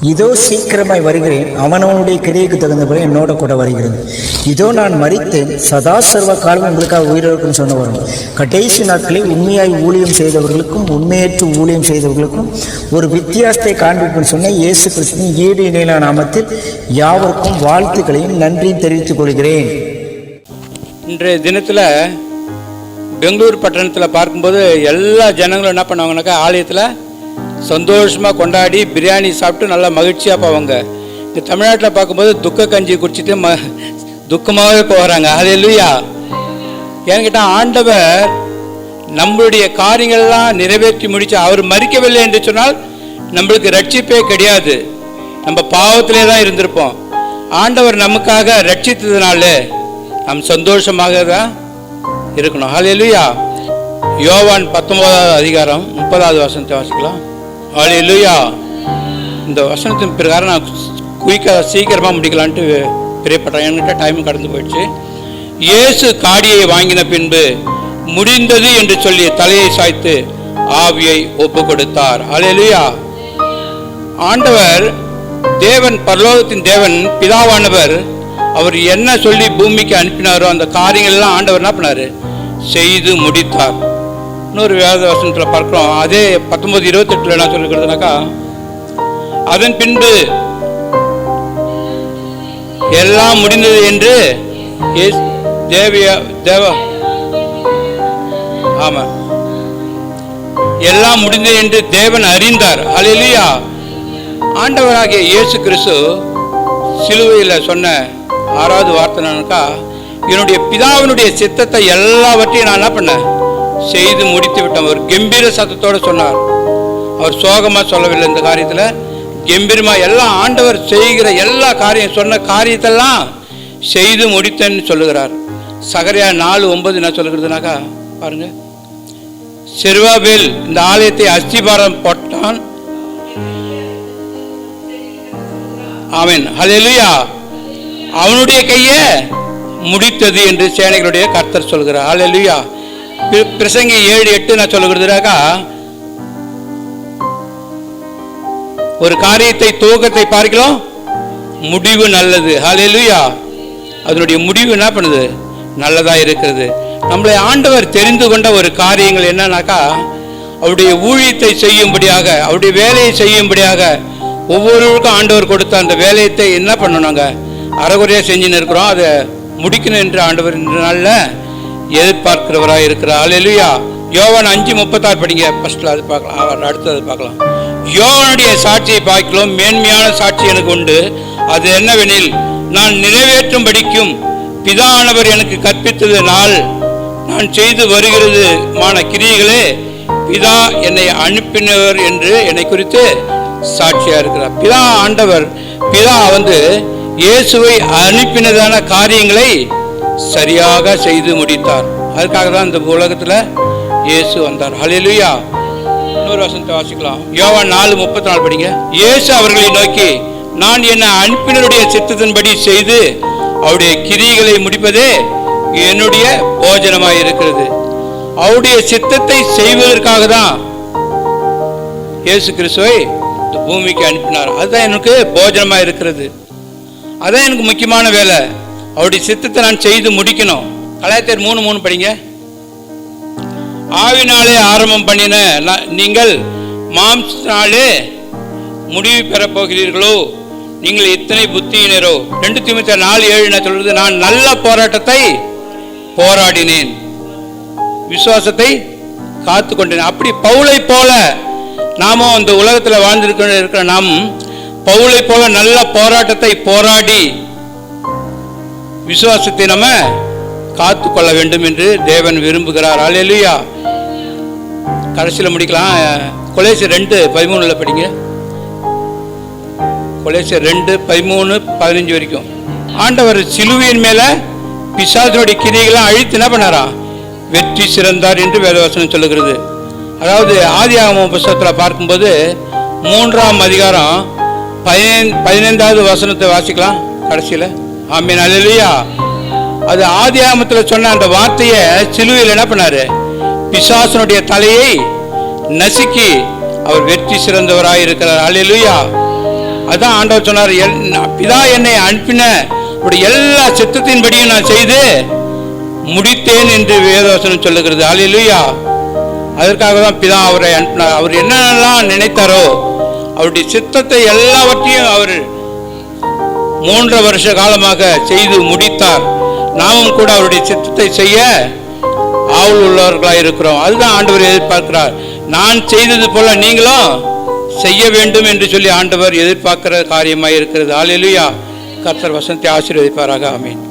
இதோ சீக்கிரமாய் வருகிறேன். அவனவனுடைய கிரியைக்கு தகுந்தபடி என்னோட கூட வருகிறது. இதோ நான் மறித்து சதா சர்வ காலம் உங்களுக்காக உயிரிழக்கும் சொன்ன வரும். கடைசி நாட்களில் உண்மையாய் ஊழியம் செய்தவர்களுக்கும் உண்மையற்று ஊழியம் செய்தவர்களுக்கும் ஒரு வித்தியாசத்தை காண்பிப்புன்னு சொன்ன இயேசு கிறிஸ்துவின் ஈடு இணையிலான நாமத்தில் யாவருக்கும் வாழ்த்துக்களையும் நன்றியும் தெரிவித்துக் கொள்கிறேன். இன்றைய தினத்தில் பெங்களூர் பட்டணத்தில் பார்க்கும்போது எல்லா ஜனங்களும் என்ன பண்ணுவாங்கனாக்கா ஆலயத்தில் சந்தோஷமாக கொண்டாடி பிரியாணி சாப்பிட்டு நல்லா மகிழ்ச்சியாக போவாங்க. இந்த தமிழ்நாட்டில் பார்க்கும்போது துக்க கஞ்சி குடிச்சிட்டு ம துக்கமாகவே போகிறாங்க அது இல்லையா ஏன்னு கேட்டால் ஆண்டவர் நம்மளுடைய காரியங்கள்லாம் நிறைவேற்றி முடிச்சு அவர் மறிக்கவில்லை என்று சொன்னால் நம்மளுக்கு ரட்சிப்பே கிடையாது. நம்ம பாவத்திலே தான் இருந்திருப்போம். ஆண்டவர் நமக்காக ரட்சித்ததுனால நாம் சந்தோஷமாக தான் இருக்கணும். ஹalleluya. யோவான் பத்தொன்பதாவது அதிகாரம் முப்பதாவது வருஷத்தை வாசிக்கலாம். ஹalleluya இந்த வசனத்தின் பிரகாரம் நான் குயிக்காக சீக்கிரமாக முடிக்கலான்ட்டு பிரியப்பட்டேன் என்கிட்ட டைம் கடந்து போயிடுச்சு. இயேசு காடியை வாங்கின பின்பு முடிந்தது என்று சொல்லி தலையை சாய்த்து ஆவியை ஒப்பு கொடுத்தார் ஹalleluya ஆண்டவர் தேவன் பரலோகத்தின் தேவன் பிதாவானவர் அவர் என்ன சொல்லி பூமிக்கு அனுப்பினாரோ அந்த காரியங்கள் எல்லாம் ஆண்டவர் என்ன பண்ணார்? செய்து முடித்தார். இன்னொரு வேத வசனத்தில் பார்க்குறோம். அதே பத்தொம்பது இருபத்தெட்டுல என்ன சொல்லிக்கிறதுனாக்கா அதன் பின்பு எல்லாம் முடிந்தது என்று தேவியா தேவிய தேவ ஆமா. எல்லாம் முடிந்தது என்று தேவன் அறிந்தார். அல்லேலூயா ஆண்டவராகிய இயேசு கிறிஸ்து சிலுவையில் சொன்ன ஆறாவது வார்த்தைனாக்கா என்னுடைய பிதாவினுடைய சித்தத்தை எல்லாவற்றையும் நான் என்ன பண்ணேன்? செய்து முடித்து விட்டோம். அவர் கம்பீர சத்தத்தோடு சொன்னார். அவர் சோகமாக சொல்லவில்லை இந்த காரியத்தில். கம்பீரமாக எல்லாம் ஆண்டவர் செய்கிற எல்லா காரியம் சொன்ன காரியத்தெல்லாம் செய்து முடித்தேன்னு சொல்லுகிறார். சகரியா நாலு ஒன்பது என்ன சொல்லுகிறதுனாக்கா? பாருங்க. செருவாபேல் இந்த ஆலயத்தை அஸ்திபாரம் போட்டான். அவன் ஹலெலுயா அவனுடைய கையே முடித்தது என்று சேனைகளுடைய கர்த்தர் சொல்கிறார். ஹலெலுயா பிரசங்கி ஏழு எட்டு நான் சொல்லுகிறதுனாக்கா ஒரு காரியத்தை துவக்கத்தை பார்க்கலாம் முடிவு நல்லது. ஹலெலுயா அதனுடைய முடிவு என்ன பண்ணுது? நல்லதா இருக்கிறது. நம்மளை ஆண்டவர் தெரிந்து கொண்ட ஒரு காரியங்கள் என்னன்னாக்கா அவருடைய ஊழியத்தை செய்யும்படியாக அவருடைய வேலையை செய்யும்படியாக ஒவ்வொருவருக்கும் ஆண்டவர் கொடுத்த அந்த வேலையத்தை என்ன பண்ணணுங்க அறகுறையாக செஞ்சுன்னு இருக்கிறோம். அதை முடிக்கணும் என்று ஆண்டவர் இந்த நாளில் எதிர்பார்க்கிறவராக இருக்கிறார். இல்லையா யோவன் அஞ்சு முப்பத்தாறு படிங்க. ஃபர்ஸ்ட்ல அது பார்க்கலாம். அவர் அடுத்தது பார்க்கலாம். யோவனுடைய சாட்சியை பார்க்கலாம் மேன்மையான சாட்சி எனக்கு உண்டு. அது என்னவெனில் நான் நிறைவேற்றும் படிக்கும் பிதானவர் எனக்கு கற்பித்தது நாள். நான் செய்து வருகிறது மான கிரியைகளே பிதா என்னை அனுப்பினவர் என்று என்னை குறித்து சாட்சியா இருக்கிறார். பிதா ஆண்டவர் பிதா வந்து இயேசுவை அனுப்பினதான காரியங்களை சரியாக செய்து முடித்தார். அதுக்காக தான் இந்த உலகத்தில் இயேசு வந்தார். ஹலிலுயா இன்னொரு வசனத்தை வாசிக்கலாம். யோவான் நாலு முப்பத்தி நாலு படிங்க. இயேசு அவர்களை நோக்கி நான் என்னை அனுப்பினருடைய சித்தத்தின்படி செய்து அவருடைய கிரிகளை முடிப்பதே என்னுடைய போஜனமாக இருக்கிறது. அவருடைய சித்தத்தை செய்வதற்காக தான் இயேசு கிறிஸ்துவை இந்த பூமிக்கு அனுப்பினார். அதுதான் எனக்கு போஜனமாக இருக்கிறது. அதான் எனக்கு முக்கியமான வேலை. அவருடைய சித்தத்தை நான் செய்து முடிக்கணும். கலாயத்தர் மூணு மூணு படிங்க. ஆவினாலே ஆரம்பம் பண்ணின நீங்கள் மாம்சனாலே முடிவு பெறப் போகிறீர்களோ? நீங்கள் இத்தனை புத்தியினரோ? ரெண்டு திமுக நாலு ஏழு என்ன சொல்றது? நான் நல்ல போராட்டத்தை போராடினேன். விசுவாசத்தை காத்து கொண்டேன். அப்படி பவுளை போல நாமும் அந்த உலகத்தில் வாழ்ந்திருக்கிற இருக்கிற நாம் பவுளை போல நல்ல போராட்டத்தை போராடி விசுவாசத்தை நம்ம காத்து கொள்ள வேண்டும் என்று தேவன் விரும்புகிறார். அல்லேலூயா கடைசியில் முடிக்கலாம். கொலேசி ரெண்டு பதிமூணுல படிங்க. கொலேசி ரெண்டு பதிமூணு பதினஞ்சு வரைக்கும். ஆண்டவர் சிலுவையின் மேல பிசாசனுடைய கிரிகளை அழித்து என்ன பண்ணாரா? வெற்றி சிறந்தார் என்று வேதவசனம் சொல்லுகிறது. அதாவது ஆதி ஆகம புஸ்தகத்தில் பார்க்கும்போது மூன்றாம் அதிகாரம் பதினைந்து பதினைந்தாவது வசனத்தை வாசிக்கலாம். கடைசியில். ஆமீன். அல்லையா அது ஆதி ஆமத்தில் சொன்ன அந்த வார்த்தையை சிலுவையில் என்ன பண்ணாரு? பிசாசனுடைய தலையை நசுக்கி அவர் வெற்றி சிறந்தவராக இருக்கிறார். அல்லேலூயா அதான் ஆண்டவர் சொன்னார் நான் பிதா என்னை அனுப்பின அவருடைய எல்லா சித்தத்தின்படியும் நான் செய்து முடித்தேன் என்று வேதவசனம் சொல்லுகிறது. அல்லேலூயா அதற்காக தான் பிதா அவரை அனுப்பினார். அவர் என்னென்னலாம் நினைத்தாரோ அவருடைய சித்தத்தை எல்லாவற்றையும் அவர் மூன்று வருஷ காலமாக செய்து முடித்தார். நாமும் கூட அவருடைய சித்தத்தை செய்ய ஆவல் உள்ளவர்களாக இருக்கிறோம். அதுதான் ஆண்டவர் எதிர்பார்க்கிறார். நான் செய்தது போல நீங்களும் செய்ய வேண்டும் என்று சொல்லி ஆண்டவர் எதிர்பார்க்கிற காரியமாக இருக்கிறது. ஆலையிலுயா கர்த்தர் வசந்தி ஆசீர்வதிப்பாராக. அமீன்